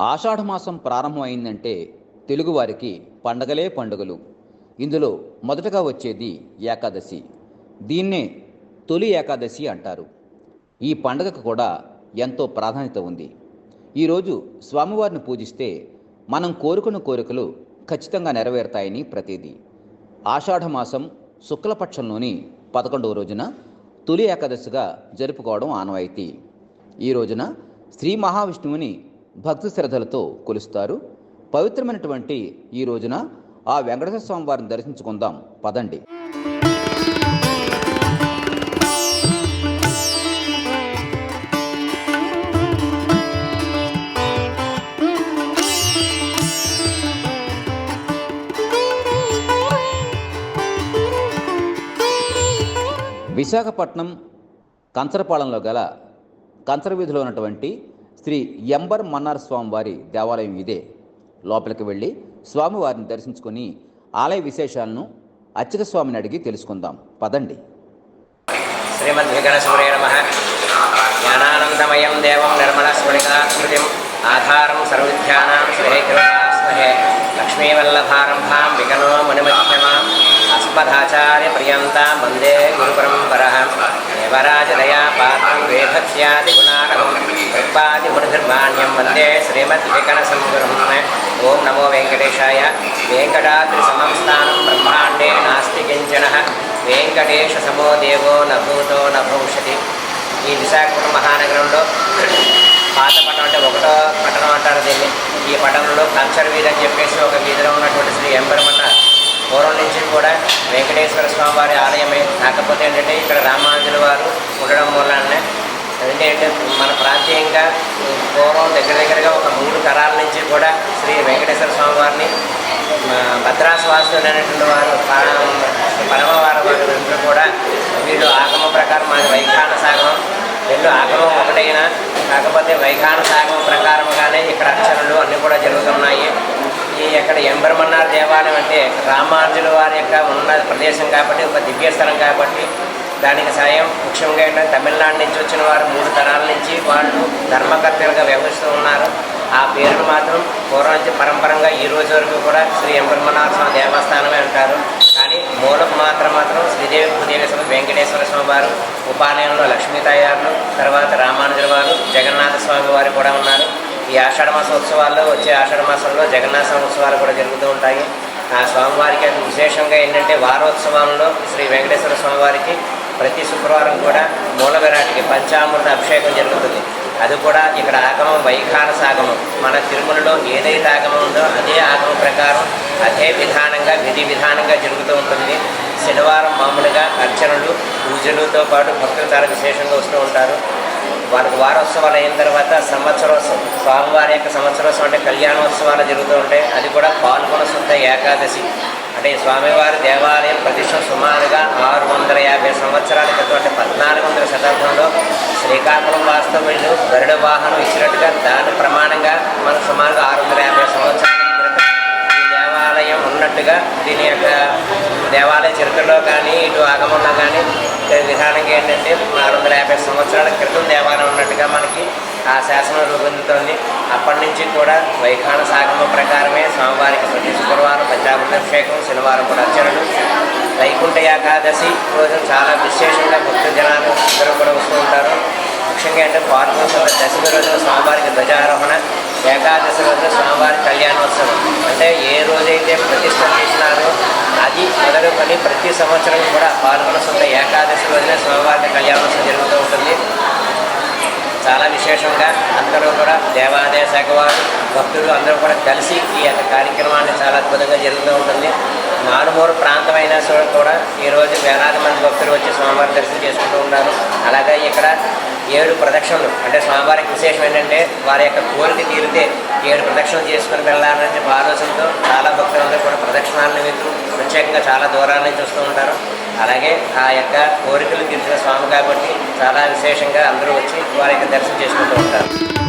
ఆషాఢమాసం ప్రారంభమైందంటే తెలుగువారికి పండగలే పండుగలు. ఇందులో మొదటగా వచ్చేది ఏకాదశి. దీన్నే తొలి ఏకాదశి అంటారు. ఈ పండగకు కూడా ఎంతో ప్రాధాన్యత ఉంది. ఈరోజు స్వామివారిని పూజిస్తే మనం కోరుకున్న కోరికలు ఖచ్చితంగా నెరవేరుతాయని ప్రతీది. ఆషాఢమాసం శుక్లపక్షంలోని పదకొండవ రోజున తొలి ఏకాదశిగా జరుపుకోవడం ఆనవాయితీ. ఈ రోజున శ్రీ మహావిష్ణువుని భక్తి శ్రద్ధలతో కొలుస్తారు. పవిత్రమైనటువంటి ఈ రోజున ఆ వెంకటేశ్వర స్వామి వారిని దర్శించుకుందాం. పదండి. విశాఖపట్నం కంచరపాలెంలో గల కంచర వీధిలో ఉన్నటువంటి శ్రీ ఎంబర్ మన్నార్ స్వామివారి దేవాలయం ఇదే. లోపలికి వెళ్ళి స్వామివారిని దర్శించుకొని ఆలయ విశేషాలను అచ్చక స్వామిని అడిగి తెలుసుకుందాం. పదండి. జ్ఞానానందమయం దేవం నిర్మలస్ఫులికాకృతిం ఆధారం సర్వవిద్యానాం శ్రీకృష్ణే లక్ష్మీవల్లభారంభాం విగణో మునిమధ్యమాం అస్మదాచార్యపర్యంతాం వందే గురుపరంపరः దేవరాజదయా పాత్రం వేదస్యాది గుణారహం కృపాది మునిర్మాణ్యం వందే శ్రీమద్వికణసంగురం ఓం నమో వెంకటేశాయ. వెంకటాద్రి సమంస్థానం బ్రహ్మాండే నాస్తి కించన వెంకటేశ సమో దేవో నభూతో నభవిష్యతి ఈ విశాఖపట్నం మహానగరంలో పాత పట్టణం అంటే ఒకటో పట్టణం అంటారు దీన్ని. ఈ పట్టణంలో కంచర్ వీధి అని చెప్పేసి ఒక వీధిలో ఉన్నటువంటి శ్రీ ఎంబరమన్న పూర్వం నుంచి కూడా వెంకటేశ్వర స్వామి వారి ఆలయమే. కాకపోతే ఏంటంటే ఇక్కడ రామాంజుల వారు ఉండడం వల్లనే ఏంటంటే మన ప్రాంతీయంగా పూర్వం దగ్గర దగ్గరగా ఒక మూడు తరాల నుంచి కూడా శ్రీ వెంకటేశ్వర స్వామి వారిని భద్రాశ్వాసులు అనేటువంటి వారు పరమవారు వారు కూడా వీళ్ళు ఆగమ ప్రకారం మాది వైఖాన సాగమం. రెండు ఆగమం ఒకటైనా కాకపోతే వైఖాన సాగమం ప్రకారంగానే ఇక్కడ అర్చనలు అన్నీ కూడా జరుగుతున్నాయి. ఈ ఇక్కడ ఎంబరమన్నార్ దేవాలయం అంటే రామానుజుల వారి యొక్క ఉన్న ప్రదేశం కాబట్టి ఒక దివ్యస్థలం కాబట్టి దానికి సాయం ముఖ్యంగా ఏంటంటే తమిళనాడు నుంచి వచ్చిన వారు మూడు తరాల నుంచి వాళ్ళు ధర్మకర్తలుగా వ్యవహరిస్తూ ఉన్నారు. ఆ పేరును మాత్రం పూర్వం నుంచి పరంపరంగా ఈ రోజు వరకు కూడా శ్రీ ఎంబ్రహ్మనాథ స్వామి దేవస్థానమే అంటారు. కానీ మూలం మాత్రం మాత్రం శ్రీదేవి భూదేవేశ్వర వెంకటేశ్వర స్వామి వారు ఉపాలయంలో లక్ష్మీ తయారులు తర్వాత రామానుజుల వారు జగన్నాథ స్వామి వారు కూడా ఉన్నారు. ఈ ఆషాఢ మాస ఉత్సవాల్లో వచ్చే ఆషాఢ మాసంలో జగన్నాథ ఉత్సవాలు కూడా జరుగుతూ ఉంటాయి. ఆ స్వామివారికి విశేషంగా ఏంటంటే వారోత్సవంలో శ్రీ వెంకటేశ్వర స్వామివారికి ప్రతి శుక్రవారం కూడా మూలవిరాటికి పంచామృత అభిషేకం జరుగుతుంది. అది కూడా ఇక్కడ ఆగమం వైఖానస ఆగమం మన తిరుమలలో ఏదైతే ఆగమం ఉందో అదే ఆగమం ప్రకారం అదే విధానంగా విధి విధానంగా జరుగుతూ ఉంటుంది. శనివారం మామూలుగా అర్చనలు పూజలతో పాటు భక్తులు చాలా విశేషంగా వస్తూ ఉంటారు. వారికి వారోత్సవాలు అయిన తర్వాత సంవత్సరోత్సవం స్వామివారి యొక్క సంవత్సరోత్సవం అంటే కళ్యాణోత్సవాలు జరుగుతూ ఉంటాయి. అది కూడా పాల్గొన శుద్ధ ఏకాదశి. అంటే స్వామివారి దేవాలయం ప్రతిష్ట సుమారుగా ఆరు వందల యాభై సంవత్సరాల క్రితం అంటే పద్నాలుగు వందల శతాబ్దంలో శ్రీకాకుళం వాస్తవ్యులు గరుడ వాహనం ఇచ్చినట్టుగా దాని ప్రమాణంగా మనం సుమారుగా ఆరు వందల యాభై సంవత్సరాలు దేవాలయం ఉన్నట్టుగా దీని యొక్క దేవాలయ చరిత్రలో కానీ ఇటు ఆగమంలో కానీ విధానంగా ఏంటంటే ఆరు వందల యాభై సంవత్సరాల క్రితం దేవాలయం ఉన్నట్టుగా మనకి ఆ శాసనం రూపొందుతోంది. అప్పటి నుంచి కూడా వైఖాన సాగమ ప్రకారమే స్వామివారికి ప్రతి శుక్రవారం పంచాభిషేకం శనివారం కూడా అర్చనలు. వైకుంఠ ఏకాదశి రోజు చాలా విశేషంగా భక్త జనాలు అందరూ కూడా వస్తూ ఉంటారు. ముఖ్యంగా అంటే పార్వతి దశమి రోజున స్వామివారికి ధ్వజారోహణ. ఏకాదశి రోజు స్వామివారి కళ్యాణోత్సవం. అంటే ఏ రోజైతే ప్రతిష్ట చేసినారో అది మొదలుకొని ప్రతి సంవత్సరం కూడా పాల్గొన శుద్ధ ఏకాదశి రోజున స్వామివారి కళ్యాణోత్సవం జరుగుతూ ఉంటుంది. చాలా విశేషంగా అందరూ కూడా దేవాదాయ శాఖ వారు భక్తులు అందరూ కూడా కలిసి ఈ యొక్క కార్యక్రమాన్ని చాలా అద్భుతంగా జరుగుతూ ఉంటుంది. మారుమూరు ప్రాంతమైన చోట కూడా ఈరోజు వేలాది మంది భక్తులు వచ్చి స్వామివారి దర్శనం చేసుకుంటూ ఉంటారు అలాగే ఇక్కడ ఏడు ప్రదక్షిణలు. అంటే స్వామివారికి విశేషం ఏంటంటే వారి యొక్క కోరిక తీరితే ఏడు ప్రదక్షిణలు చేసుకుని వెళ్ళాలని చెప్పి ఆలోచనతో చాలా భక్తులందరూ కూడా ప్రదక్షిణాల నిమిత్తం ప్రత్యేకంగా చాలా దూరాల నుంచి వస్తూ ఉంటారు. అలాగే ఆ యొక్క కోరికలు తీర్చిన స్వామి కాబట్టి చాలా విశేషంగా అందరూ వచ్చి వారి యొక్క దర్శనం చేసుకుంటూ ఉంటారు.